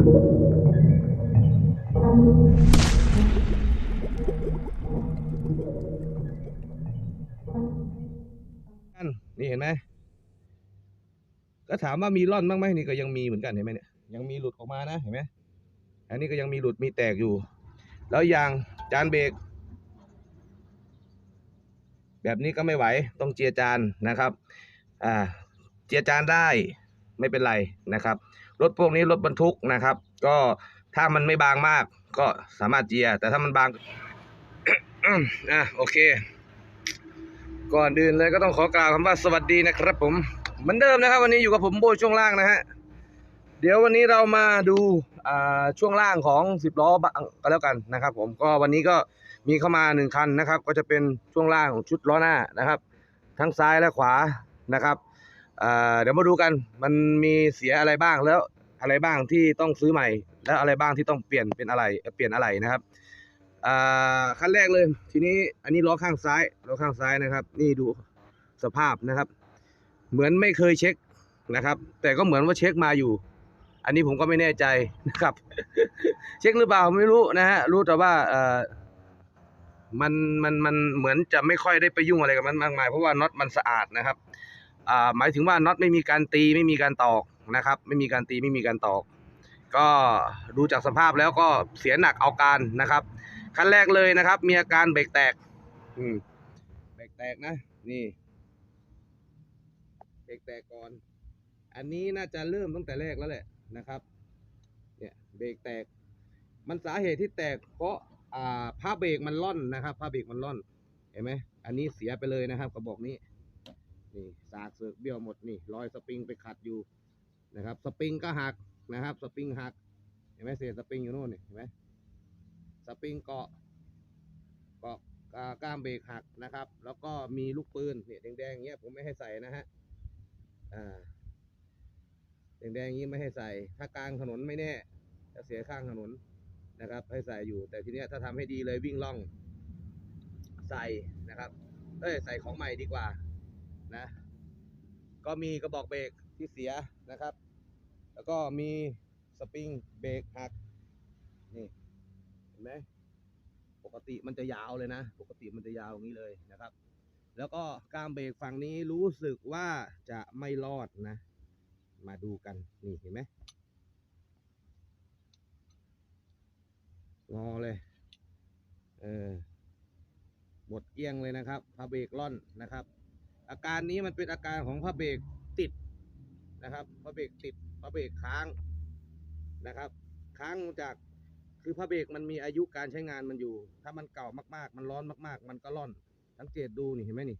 นี่เห็นไหมก็ถามว่ามีร่อนบ้างไหมนี่ก็ยังมีเหมือนกันเห็นไหมเนี่ยยังมีหลุดออกมานะเห็นไหมอันนี้ก็ยังมีหลุดมีแตกอยู่ แล้วยางจานเบรกแบบนี้ก็ไม่ไหวต้องเจียจานนะครับ อ่า เจียจานได้ไม่เป็นไรนะครับ รถพวกนี้รถบรรทุกนะครับ ก็ถ้ามันไม่บางมาก ก็สามารถเจีย แต่ถ้ามันบางอะโอเค ก่อนอื่นเลยก็ต้องขอกล่าวคำว่าสวัสดีนะครับ ผมเหมือนเดิมนะครับ วันนี้อยู่กับผมโบช่วงล่างนะฮะเดี๋ยววันนี้เรามาดูอ่าช่วงล่างของสิบล้อบก็แล้วกันนะครับ ผมก็วันนี้ก็มีเข้ามาหนึ่งคันนะครับ ก็จะเป็นช่วงล่างของชุดล้อหน้านะครับ ทั้งซ้ายและขวานะครับอ่าเดี๋ยวมาดูกันมันมีเสียอะไรบ้างแล้ว อะไรบ้างที่ต้องซื้อใหม่ แล้วอะไรบ้างที่ต้องเปลี่ยนเป็นอะไรเปลี่ยนอะไรนะครับขั้นแรกเลย ทีนี้อันนี้ล้อข้างซ้ายล้อข้างซ้ายนะครับ นี่ดูสภาพนะครับ เหมือนไม่เคยเช็คนะครับ แต่ก็เหมือนว่าเช็คมาอยู่ อันนี้ผมก็ไม่แน่ใจนะครับ เช็คหรือเปล่าไม่รู้นะฮะรู้แต่ว่ามันมันมันเหมือนจะไม่ค่อยได้ไปยุ่งอะไรกับมันมากมายเพราะว่าน็อตมันสะอาดนะครับหมายถึงว่าน็อตไม่มีการตีไม่มีการตอก นะครับ ไม่มีการตีไม่มีการตอก ก็ดูจากสภาพแล้วก็เสียหนักเอาการนะครับขั้นแรกเลยนะครับ มีอาการเบรกแตกอืมเบรกแตกนะ นี่เบรกแตกก่อน อันนี้น่าจะเริ่มตั้งแต่แรกแล้วแหละนะครับเนี่ยเบรกแตก มันสาเหตุที่แตกเพราะอ่าผ้าเบรกมันล่อนนะครับผ้าเบรกมันล่อนเห็นไหมอันนี้เสียไปเลยนะครับกระบอกนี้นี่สากเสือกเบี้ยวหมดนี่รอยสปริงไปขัดอยู่ นะครับ สปริงก็หักนะครับ สปริงหัก เห็นไหมเศษสปริงอยู่โน่นนี่เห็นไหมสปริงเกาะเกาะก้ามเบรกหักนะครับ แล้วก็มีลูกปืนเนี่ยแดงๆเงี้ยผมไม่ให้ใส่นะฮะอ่าแดงๆอย่างงี้ไม่ให้ใส่ ถ้ากลางถนนไม่แน่ จะเสียข้างถนนนะครับ ให้ใส่อยู่ แต่ทีเนี้ยถ้าทำให้ดีเลยวิ่งล่อง ใส่นะครับเอ้ยใส่ของใหม่ดีกว่านะ ก็มีกระบอกเบรกที่เสีย นะครับ แล้วก็มีสปริงเบรกหัก นี่ เห็นไหม ปกติมันจะยาวเลยนะ ปกติมันจะยาวอย่างนี้เลยนะครับ แล้วก็กามเบรกฝั่งนี้รู้สึกว่าจะไม่รอดนะ มาดูกัน นี่เห็นไหมงอเลย เออ หมดเกลี้ยงเลยนะครับผ้าเบรกล่อนนะครับ อาการนี้มันเป็นอาการของผ้าเบรกติด นะครับผ้าเบรกติดผ้าเบรกค้างนะครับ ค้างจากคือผ้าเบรกมันมีอายุการใช้งานมันอยู่ ถ้ามันเก่ามาก ๆ มันร้อนมาก ๆ มันก็ร่อน สังเกตดูนี่เห็นไหมนี่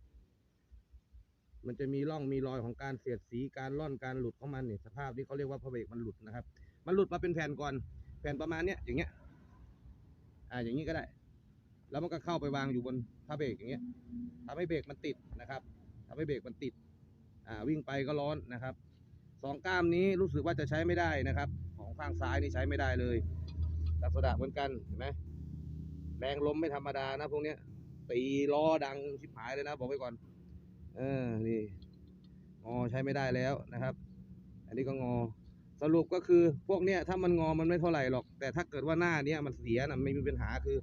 มันจะมีร่องมีรอยของการเสียดสีการร่อนการหลุดของมันนี่สภาพนี้เขาเรียกว่าผ้าเบรกมันหลุดนะครับ มันหลุดมาเป็นแผ่นก่อน แผ่นประมาณเนี้ยอย่างเงี้ย อ่าอย่างนี้ก็ได้ แล้วมันก็เข้าไปวางอยู่บนผ้าเบรกอย่างเงี้ยทำให้เบรกมันติดนะครับทำให้เบรกมันติด อ่าวิ่งไปก็ร้อนนะครับ สองก้ามนี้รู้สึกว่าจะใช้ไม่ได้นะครับ ของข้างซ้ายนี่ใช้ไม่ได้เลยลักษณะเหมือนกันเห็นไหมแรงลมไม่ธรรมดานะพวกเนี้ย ตีล้อดังชิบหายเลยนะ บอกไว้ก่อน เออนี่งอใช้ไม่ได้แล้วนะครับ อันนี้ก็งอสรุปก็คือพวกเนี้ยถ้ามันงอมันไม่เท่าไหร่หรอก แต่ถ้าเกิดว่าหน้าเนี้ยมันเสียนะไม่มีปัญหาคือ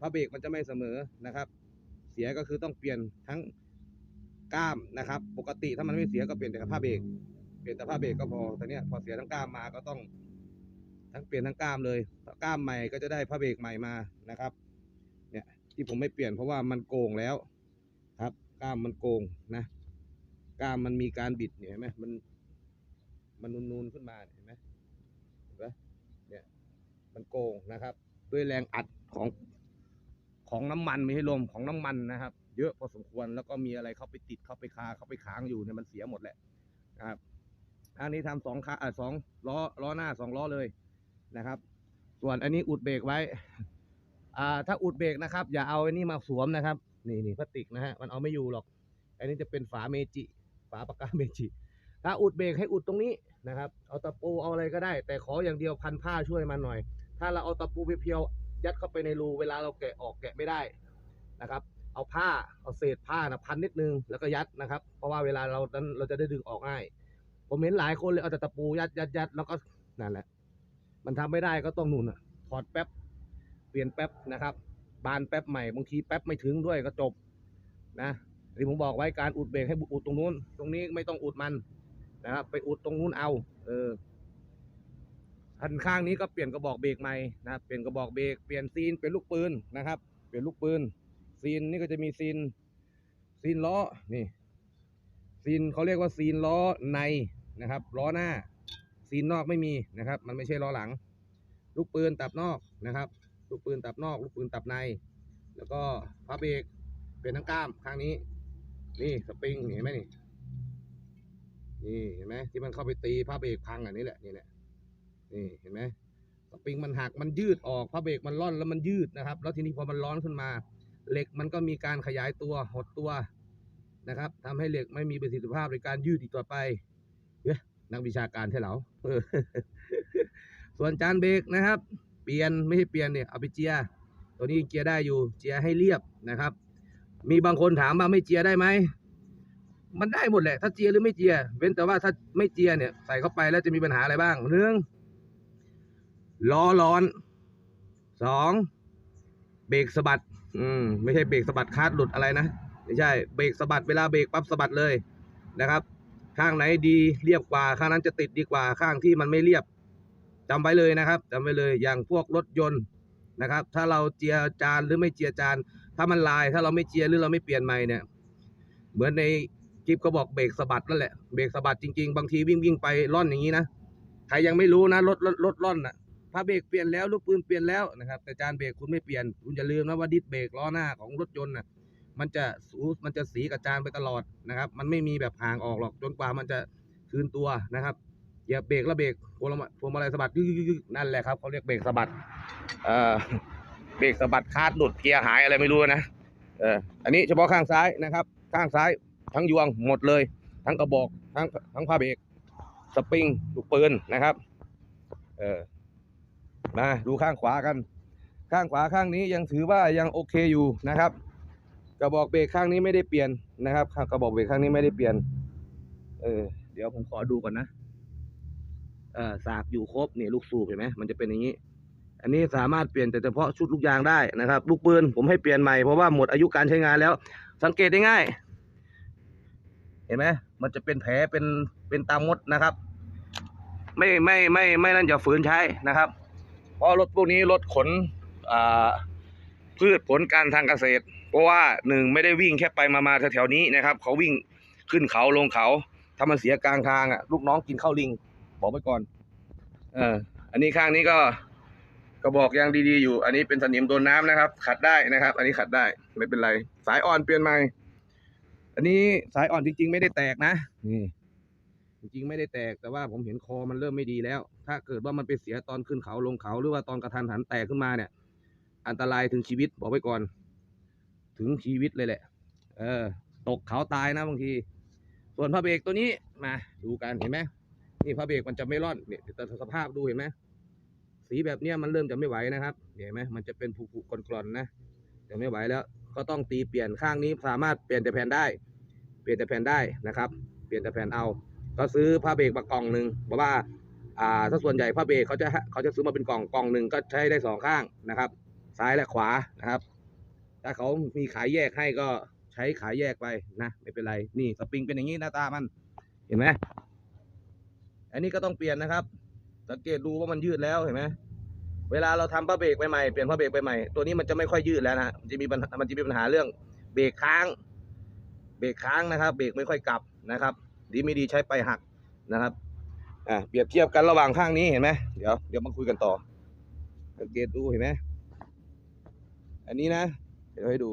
พระเบรกมันจะไม่เสมอนะครับ เสียก็คือต้องเปลี่ยนทั้งก้ามนะครับ ปกติถ้ามันไม่เสียก็เปลี่ยนแต่ผ้าเบรก เปลี่ยนแต่ผ้าเบรกก็พอแต่เนี้ยพอเสียทั้งก้ามมาก็ต้อง ทั้งเปลี่ยนทั้งกล้ามเลยกล้ามใหม่ก็จะได้พระเบรกใหม่มานะครับ เนี่ยที่ผมไม่เปลี่ยนเพราะว่ามันโกงแล้วครับกล้ามมันโกงนะกล้ามมันมีการบิดเห็นไหมมัน มันนูนๆขึ้นมาเห็นไหมเห็นไหมเนี่ยมันโกงนะครับ ด้วยแรงอัดของของน้ำมันไม่ให้ลมของน้ำมันนะครับ เยอะพอสมควรแล้วก็มีอะไรเข้าไปติดเข้าไปคาเข้าไปค้างอยู่เนี่ยมันเสียหมดแหละนะครับ อันนี้ทำสองขาอ่าสองล้อล้อหน้าสองล้อเลยนะครับ ส่วนอันนี้อุดเบรกไว้ อ่า ถ้าอุดเบรกนะครับ อย่าเอาอันนี้มาสวมนะครับ นี่นี่พลาสติกนะฮะมันเอาไม่อยู่หรอก อันนี้จะเป็นฝาเมจิ ฝาปากกาเมจิ ถ้าอุดเบรกให้อุดตรงนี้นะครับ เอาตะปูเอาอะไรก็ได้ แต่ขออย่างเดียวพันผ้าช่วยมันหน่อย ถ้าเราเอาตะปูเพียวๆยัดเข้าไปในรูเวลาเราแกะออกแกะไม่ได้นะครับเอาผ้าเอาเศษผ้านะพันนิดนึงแล้วก็ยัดนะครับ เพราะว่าเวลาเรานั้นเราจะได้ดึงออกง่าย ผมเห็นหลายคนเลยเอาแต่ตะปูยัดยัดยัดแล้วก็นั่นแหละ มันมันทำไม่ได้ก็ต้องนุ่นอะถอดแป๊บ เปลี่ยนแป๊บนะครับ บานแป๊บใหม่บางทีแป๊บไม่ถึงด้วยก็จบ นะที่ผมบอกไว้การอุดเบรกให้อุดตรงนู้น ตรงนี้ไม่ต้องอุดมันนะครับไปอุดตรงนู้นเอา เอออันข้างนี้ก็เปลี่ยนกระบอกเบรกใหม่นะครับเปลี่ยนกระบอกเบรกเปลี่ยนซีนเป็นลูกปืนนะครับ เปลี่ยนลูกปืนซีนนี่ก็จะมีซีนซีนล้อนี่ซีนเขาเรียกว่าซีนล้อใน นะครับล้อหน้าซีนนอกไม่มีนะครับ มันไม่ใช่ล้อหลัง ลูกปืนตับนอกนะครับ ลูกปืนตับนอก ลูกปืนตับใน แล้วก็พับเบรกเป็นทั้งกล้ามข้างนี้ นี่สปริงเห็นไหมนี่นี่เห็นไหมที่มันเข้าไปตีผ้าเบรกพังอันนี้แหละนี่แหละนี่เห็นไหมสปริงมันหักมันยืดออกผ้าเบรกมันร่อนแล้วมันยืดนะครับ แล้วทีนี้พอมันร้อนขึ้นมา เหล็กมันก็มีการขยายตัวหดตัวนะครับทำให้เหล็กไม่มีประสิทธิภาพในการยืดอีกต่อไป นักวิชาการใช่เหรอเออส่วนจานเบรกนะครับ เปลี่ยนไม่ใช่เปลี่ยนเนี่ยเอาไปเจียตัวนี้เจียได้อยู่เจียให้เรียบนะครับ มีบางคนถามว่าไม่เจียได้ไหมมันได้หมดแหละ ถ้าเจียหรือไม่เจีย เว้นแต่ว่าถ้าไม่เจียเนี่ยใส่เข้าไปแล้วจะมีปัญหาอะไรบ้างหนึ่งล้อร้อนสองเบรกสะบัด อืมไม่ใช่เบรกสะบัดคาร์ดหลุดอะไรนะไม่ใช่เบรกสะบัดเวลาเบรกปั๊บสะบัดเลยนะครับ ข้างไหนดีเรียบกว่า ข้างนั้นจะติดดีกว่าข้างที่มันไม่เรียบจำไว้เลยนะครับจำไว้เลยอย่างพวกรถยนต์นะครับ ถ้าเราเจียจานหรือไม่เจียจาน ถ้ามันลายถ้าเราไม่เจียหรือเราไม่เปลี่ยนใหม่เนี่ย เหมือนในคลิปเขาบอกเบรกสะบัดนั่นแหละเบรกสะบัดจริงๆ บางทีวิ่งวิ่งไปล่อนอย่างนี้นะใครยังไม่รู้นะรถรถรถล่อนน่ะพาเบรกเปลี่ยนแล้วลูกปืนเปลี่ยนแล้วนะครับแต่จานเบรกคุณไม่เปลี่ยน คุณอย่าลืมนะว่าดิสเบรกล้อหน้าของรถยนต์น่ะ มันจะสูมันจะสีกับจานไปตลอดนะครับ มันไม่มีแบบห่างออกหรอกจนกว่ามันจะคืนตัวนะครับอย่าเบรกแล้วเบรกพวงมาพวงมาลัยสะบัดยึกๆนั่นแหละครับเขาเรียกเบรกสะบัดเออเบรกสะบัดคาดหลุดเกียร์หายอะไรไม่รู้นะเอออันนี้เฉพาะข้างซ้ายนะครับ ข้างซ้ายทั้งยวงหมดเลย ทั้งกระบอกทั้งทั้งผ้าเบรกสปริงลูกปืนนะครับ เออมาดูข้างขวากัน ข้างขวาข้างนี้ยังถือว่ายังโอเคอยู่นะครับ กระบอกเบรกข้างนี้ไม่ได้เปลี่ยนนะครับกระบอกเบรกข้างนี้ไม่ได้เปลี่ยน เออ เดี๋ยวผมขอดูก่อนนะเออสากอยู่ครบเนี่ยลูกสูบเห็นไหมมันจะเป็นอย่างนี้ อันนี้สามารถเปลี่ยนแต่เฉพาะชุดลูกยางได้นะครับ ลูกปืนผมให้เปลี่ยนใหม่เพราะว่าหมดอายุการใช้งานแล้ว สังเกตได้ง่าย เห็นไหมมันจะเป็นแผลเป็นเป็นตามมดนะครับ ไม่ไม่ไม่ไม่นั่นอย่าฝืนใช้นะครับ เพราะรถพวกนี้รถขนอ่าพืชผลการทางเกษตร เพราะว่าหนึ่งไม่ได้วิ่งแค่ไปมามาแถวๆนี้นะครับ เขาวิ่งขึ้นเขาลงเขาถ้ามันเสียกลางทางอะลูกน้องกินข้าวลิง บอกไว้ก่อน เออ อันนี้ข้างนี้ก็กระบอกยางดีๆอยู่ อันนี้เป็นสนิมโดนน้ำนะครับ ขัดได้นะครับ อันนี้ขัดได้ไม่เป็นไร สายอ่อนเปลี่ยนใหม่อันนี้สายอ่อนจริง ๆ ไม่ได้แตกนะนี่จริงๆไม่ได้แตกแต่ว่าผมเห็นคอมันเริ่มไม่ดีแล้ว ถ้าเกิดว่ามันไปเสียตอนขึ้นเขาลงเขาหรือว่าตอนกระทันหันแตกขึ้นมาเนี่ย อันตรายถึงชีวิตบอกไว้ก่อน ถึงชีวิตเลยแหละ เออ ตกเขาตายนะบางที ส่วนพระเบรกตัวนี้มาดูกันเห็นไหมนี่พระเบรกมันจะไม่ร่อนเนี่ยแต่สภาพดูเห็นไหมสีแบบเนี้ยมันเริ่มจะไม่ไหวนะครับเห็นไหมมันจะเป็นผุๆกร่อนๆนะจะไม่ไหวแล้ว ก็ต้องตีเปลี่ยนข้างนี้สามารถเปลี่ยนแต่แผ่นได้ เปลี่ยนแต่แผ่นได้นะครับ เปลี่ยนแต่แผ่นเอา ก็ซื้อผ้าเบรกมากล่องหนึ่งเพราะว่าอ่าถ้าส่วนใหญ่ผ้าเบรกเขาจะเขาจะซื้อมาเป็นกล่องกล่องหนึ่งก็ใช้ได้สองข้างนะครับ ซ้ายและขวานะครับ ถ้าเขามีขายแยกให้ก็ใช้ขายแยกไปนะไม่เป็นไรนี่สปริงเป็นอย่างนี้หน้าตามัน เห็นไหมอันนี้ก็ต้องเปลี่ยนนะครับ สังเกตดูว่ามันยืดแล้วเห็นไหมเวลาเราทำผ้าเบรกใหม่ๆเปลี่ยนผ้าเบรกใหม่ๆตัวนี้มันจะไม่ค่อยยืดแล้วนะมันจะมีปัญหามันจะมีปัญหาเรื่องเบรกค้าง เบรกค้างนะครับเบรกไม่ค่อยกลับนะครับ ดีไม่ดีใช้ไปหักนะครับอ่าเปรียบเทียบกันระหว่างข้างนี้เห็นไหมเดี๋ยวเดี๋ยวมาคุยกันต่อสังเกตดูเห็นไหมอันนี้นะ ดี๋ยวให้ดู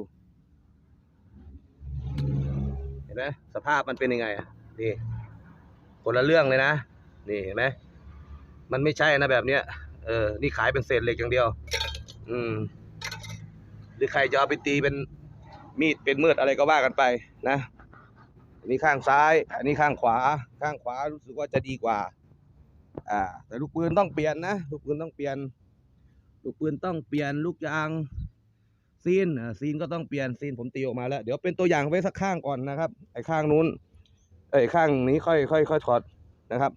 เห็นไหมสภาพมันเป็นยังไงอะนี่คนละเรื่องเลยนะ นี่เห็นไหมมันไม่ใช่นะแบบเนี้ยเออ นี่ขายเป็นเศษเหล็กอย่างเดียว อืม หรือใครจะเอาไปตีเป็นมีดเป็นมืดอะไรก็ว่ากันไปนะอันนี้ข้างซ้าย อันนี้ข้างขวา ข้างขวารู้สึกว่าจะดีกว่า อ่า แต่ลูกปืนต้องเปลี่ยนนะ ลูกปืนต้องเปลี่ยน ลูกปืนต้องเปลี่ยน ลูกยาง ซีนซีนก็ต้องเปลี่ยนซีนผมตีออกมาแล้ว เดี๋ยวเป็นตัวอย่างไว้สักข้างก่อนนะครับ ไอ้ข้างนู้นไอ้ข้างนี้ค่อยค่อยค่อยถอดนะครับ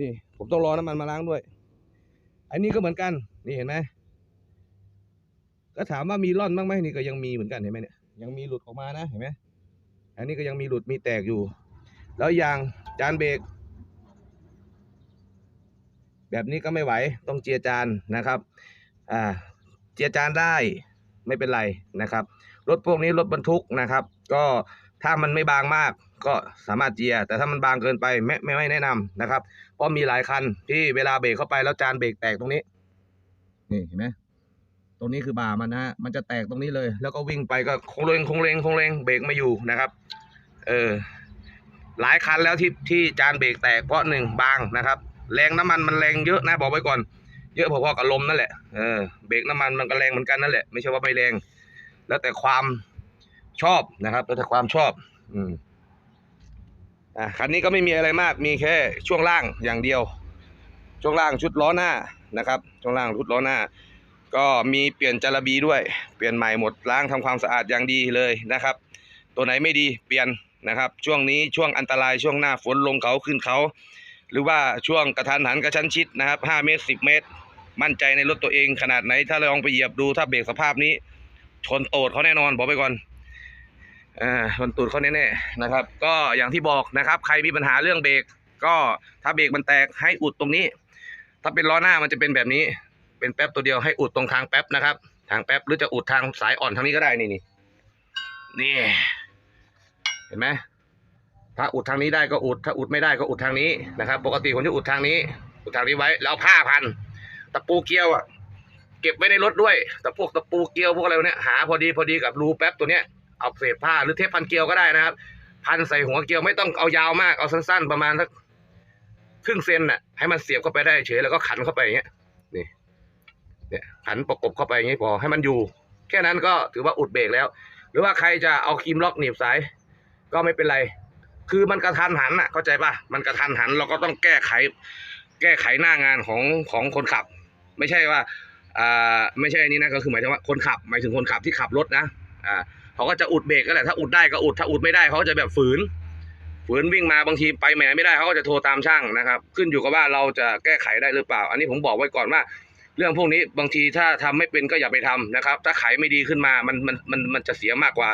นี่ผมต้องรอน้ำมันมาล้างด้วย อันนี้ก็เหมือนกัน นี่เห็นไหมก็ถามว่ามีร่อนบ้างไหมนี่ก็ยังมีเหมือนกันเห็นไหมเนี่ยยังมีหลุดออกมานะเห็นไหมอันนี้ก็ยังมีหลุดมีแตกอยู่ แล้วยางจานเบรกแบบนี้ก็ไม่ไหวต้องเจียจานนะครับ อ่า เจียจานได้ ไม่เป็นไรนะครับ รถพวกนี้รถบรรทุกนะครับ ก็ถ้ามันไม่บางมากก็สามารถเจีย แต่ถ้ามันบางเกินไปไม่ไม่ไม่แนะนำนะครับ เพราะมีหลายคันที่เวลาเบรกเข้าไปแล้วจานเบรกแตกตรงนี้ นี่เห็นไหมตรงนี้คือบ่ามันนะฮะมันจะแตกตรงนี้เลย แล้วก็วิ่งไปก็คงเลงคงเลงคงเลงเบรกไม่อยู่นะครับ เออหลายคันแล้วที่ที่จานเบรกแตกเพราะหนึ่งบางนะครับ แรงน้ำมันมันแรงเยอะนะบอกไว้ก่อน เยอะพอๆกับลมนั่นแหละเออเบรกน้ำมันมันก็แรงเหมือนกันนั่นแหละไม่ใช่ว่าไม่แรง แล้วแต่ความชอบนะครับ แล้วแต่ความชอบ อืมอะคันนี้ก็ไม่มีอะไรมากมีแค่ช่วงล่างอย่างเดียว ช่วงล่างชุดล้อหน้านะครับ ช่วงล่างชุดล้อหน้า ก็มีเปลี่ยนจาระบีด้วย เปลี่ยนใหม่หมดล้างทำความสะอาดอย่างดีเลยนะครับ ตัวไหนไม่ดีเปลี่ยนนะครับ ช่วงนี้ช่วงอันตรายช่วงหน้าฝนลงเขาขึ้นเขา หรือว่าช่วงกระทันหันกระชั้นชิดนะครับ5เมตร10 เมตร มั่นใจในรถตัวเองขนาดไหน ถ้าลองไปเหยียบดูถ้าเบรกสภาพนี้ ชนโตดเขาแน่นอนบอกไปก่อนอ่าชนตูดเขาแน่ๆนะครับ ก็อย่างที่บอกนะครับ ใครมีปัญหาเรื่องเบรกก็ถ้าเบรกมันแตกให้อุดตรงนี้ ถ้าเป็นล้อหน้ามันจะเป็นแบบนี้ เป็นแป๊บตัวเดียวให้อุดตรงทางแป๊บนะครับ ทางแป๊บหรือจะอุดทางสายอ่อนทางนี้ก็ได้นี่นี่นี่เห็นไหมถ้าอุดทางนี้ได้ก็อุดถ้าอุดไม่ได้ก็อุดทางนี้นะครับ ปกติผมจะอุดทางนี้ อุดทางนี้ไว้แล้วผ้าพัน ตะปูเกลียวอะเก็บไว้ในรถด้วยตะพวกตะปูเกลียวพวกอะไรเนี้ยหาพอดีพอดีกับรูแป๊บตัวเนี้ยเอาเศษผ้าหรือเทปพันเกลียวก็ได้นะครับ พันใส่หัวเกลียวไม่ต้องเอายาวมากเอาสั้น ๆ ประมาณสักครึ่งเซนน่ะให้มันเสียบเข้าไปได้เฉยแล้วก็ขันเข้าไปอย่างเงี้ยนี่เนี่ยขันประกบเข้าไปอย่างงี้พอให้มันอยู่ แค่นั้นก็ถือว่าอุดเบรกแล้ว หรือว่าใครจะเอาครีมล็อกหนีบสาย ก็ไม่เป็นไร คือมันกระทันหันอะเข้าใจป่ะมันกระทันหันเราก็ต้องแก้ไข แก้ไขหน้างานของของคนขับ ไม่ใช่ว่าอ่าไม่ใช่อันนี้นะก็คือหมายถึงว่าคนขับหมายถึงคนขับที่ขับรถนะอ่าเขาก็จะอุดเบรกก็แหละถ้าอุดได้ก็อุดถ้าอุดไม่ได้เขาจะแบบฝืน ฝืนวิ่งมาบางทีไปแหมไม่ได้เขาก็จะโทรตามช่างนะครับ ขึ้นอยู่กับว่าเราจะแก้ไขได้หรือเปล่า อันนี้ผมบอกไว้ก่อนว่า เรื่องพวกนี้บางทีถ้าทำไม่เป็นก็อย่าไปทำนะครับ ถ้าไขไม่ดีขึ้นมามันมันมันมันจะเสียมากกว่า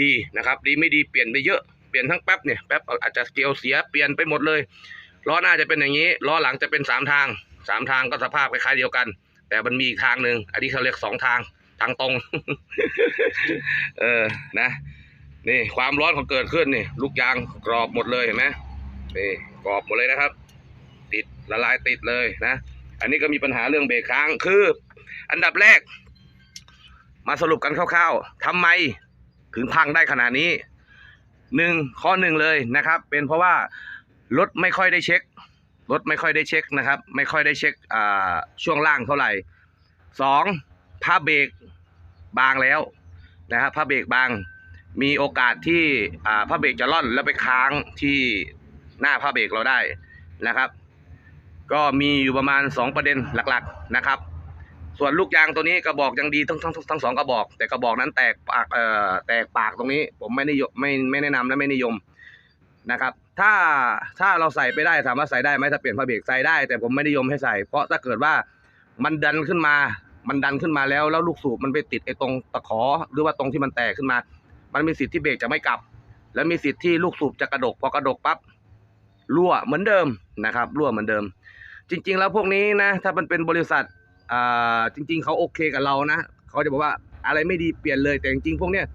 ดีนะครับ ดีไม่ดีเปลี่ยนไปเยอะเปลี่ยนทั้งแป๊บเนี่ยแป๊บอาจจะเกลียวเสียเปลี่ยนไปหมดเลยล้อหน้าจะเป็นอย่างนี้ล้อหลังจะเป็นสามทาง สามทางก็สภาพคล้ายๆเดียวกัน แต่มันมีอีกทางหนึ่งอันนี้เขาเรียกสองทางทางตรง เออนะนี่ความร้อนของเกิดขึ้นนี่ ลูกยางกรอบหมดเลยเห็นไหมนี่กรอบหมดเลยนะครับ ติดละลายติดเลยนะ อันนี้ก็มีปัญหาเรื่องเบรกค้างคือ อันดับแรก มาสรุปกันคร่าวๆทำไมถึงพังได้ขนาดนี้หนึ่งข้อหนึ่งเลยนะครับ เป็นเพราะว่ารถไม่ค่อยได้เช็ค รถไม่ค่อยได้เช็คนะครับ ไม่ค่อยได้เช็คช่วงล่างเท่าไหร่สองผ้าเบรกบางแล้วนะครับผ้าเบรกบาง มีโอกาสที่ผ้าเบรกจะล่อนแล้วไปค้างที่หน้าผ้าเบรกเราได้นะครับ ก็มีอยู่ประมาณ 2 ประเด็นหลักๆนะครับ ส่วนลูกยางตัวนี้กระบอกยังดีทั้งทั้งทั้งสองกระบอก แต่กระบอกนั้นแตกปากเอ่อแตกปากตรงนี้ ผมไม่นิยมไม่ไม่แนะนำและไม่นิยม นะครับ ถ้าถ้าเราใส่ไปได้ถามว่าใส่ได้ไหมถ้าเปลี่ยนผ้าเบรกใส่ได้ แต่ผมไม่นิยมให้ใส่ เพราะถ้าเกิดว่ามันดันขึ้นมา มันดันขึ้นมาแล้ว แล้วลูกสูบมันไปติดไอ้ตรงตะขอ หรือว่าตรงที่มันแตกขึ้นมา มันมีสิทธิ์ที่เบรกจะไม่กลับ และมีสิทธิ์ที่ลูกสูบจะกระดก พอกระดกปั๊บรั่วเหมือนเดิมนะครับ รั่วเหมือนเดิม จริง ๆ แล้วพวกนี้นะ ถ้ามันเป็นบริษัทอ่าจริง ๆเขาโอเคกับเรานะเขาจะบอกว่าอะไรไม่ดีเปลี่ยนเลยแต่จริงๆพวกเนี้ย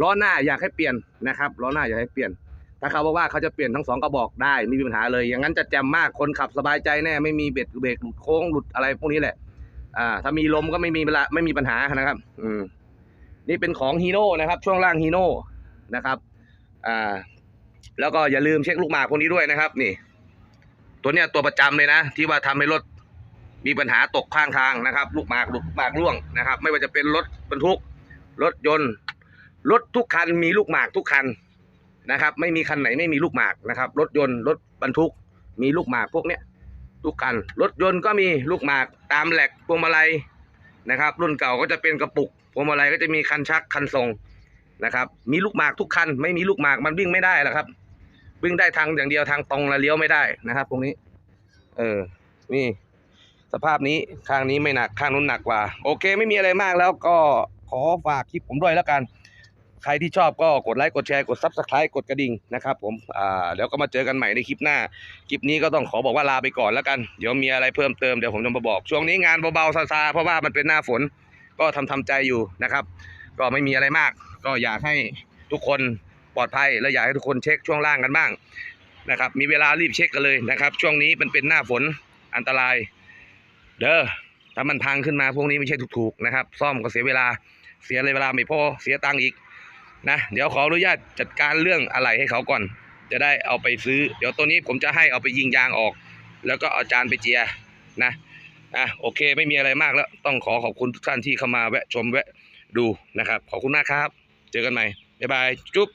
ล้อหน้าอยากให้เปลี่ยนนะครับล้อหน้าอยากให้เปลี่ยน ถ้าเขาบอกว่าเขาจะเปลี่ยนทั้งสองกระบอกได้ไม่มีปัญหาเลย อย่างนั้นจะแจ่มมากคนขับสบายใจแน่ไม่มีเบ็ดเบรกหลุดโค้งหลุดอะไรพวกนี้แหละ อ่า ถ้ามีลมก็ไม่มีเวลาไม่มีปัญหานะครับ อืมนี่เป็นของฮีโน่นะครับ ช่วงล่างฮีโน่นะครับ อ่า แล้วก็อย่าลืมเช็คลูกหมากพวกนี้ด้วยนะครับ นี่ ตัวเนี้ยตัวประจำเลยนะ ที่ว่าทำให้รถมีปัญหาตกข้างทางนะครับ ลูกหมากหลูกหมากร่วงนะครับ ไม่ว่าจะเป็นรถบรรทุกรถยนต์รถทุกคันมีลูกหมากทุกคัน นะครับ ไม่มีคันไหนไม่มีลูกหมากนะครับ รถยนต์รถบรรทุก มีลูกหมากพวกเนี้ยทุกคันรถยนต์ก็มีลูกหมากตามแหลกพวงมาลัยนะครับ รุ่นเก่าก็จะเป็นกระปุกพวงมาลัยก็จะมีคันชักคันทรงนะครับ มีลูกหมากทุกคัน ไม่มีลูกหมากมันวิ่งไม่ได้หรอกครับ วิ่งได้ทางอย่างเดียวทางตรงและเลี้ยวไม่ได้นะครับตรงนี้ เออนี่สภาพนี้ข้างนี้ไม่หนักข้างนู้นหนักกว่า โอเค ไม่มีอะไรมากแล้วก็ขอฝากคลิปผมด้วยแล้วกัน ใครที่ชอบก็กดไลค์กดแชร์กด Subscribe กดกระดิ่งนะครับผมอ่าเดี๋ยวก็มาเจอกันใหม่ในคลิปหน้า คลิปนี้ก็ต้องขอบอกว่าลาไปก่อนแล้วกัน เดี๋ยวมีอะไรเพิ่มเติมเดี๋ยวผมจะมาบอก ช่วงนี้งานเบาๆซาๆเพราะว่ามันเป็นหน้าฝนก็ทำทำใจอยู่นะครับ ก็ไม่มีอะไรมาก ก็อยากให้ทุกคนปลอดภัยและอยากให้ทุกคนเช็คช่วงล่างกันบ้างนะครับมีเวลารีบเช็คกันเลยนะครับ ช่วงนี้มันเป็นหน้าฝนอันตราย เด้อถ้ามันพังขึ้นมาพวกนี้ไม่ใช่ถูกๆนะครับ ซ่อมก็เสียเวลาเสียเวลาไม่พอเสียตังค์อีก นะเดี๋ยวขออนุญาตจัดการเรื่องอะไรให้เขาก่อน จะได้เอาไปซื้อ เดี๋ยวตัวนี้ผมจะให้เอาไปยิงยางออก แล้วก็เอาจานไปเจียนะอะโอเคไม่มีอะไรมากแล้ว ต้องขอขอบคุณทุกท่านที่เข้ามาแวะชมแวะดูนะครับ ขอบคุณมากครับ เจอกันใหม่บ๊ายบายจุ๊บ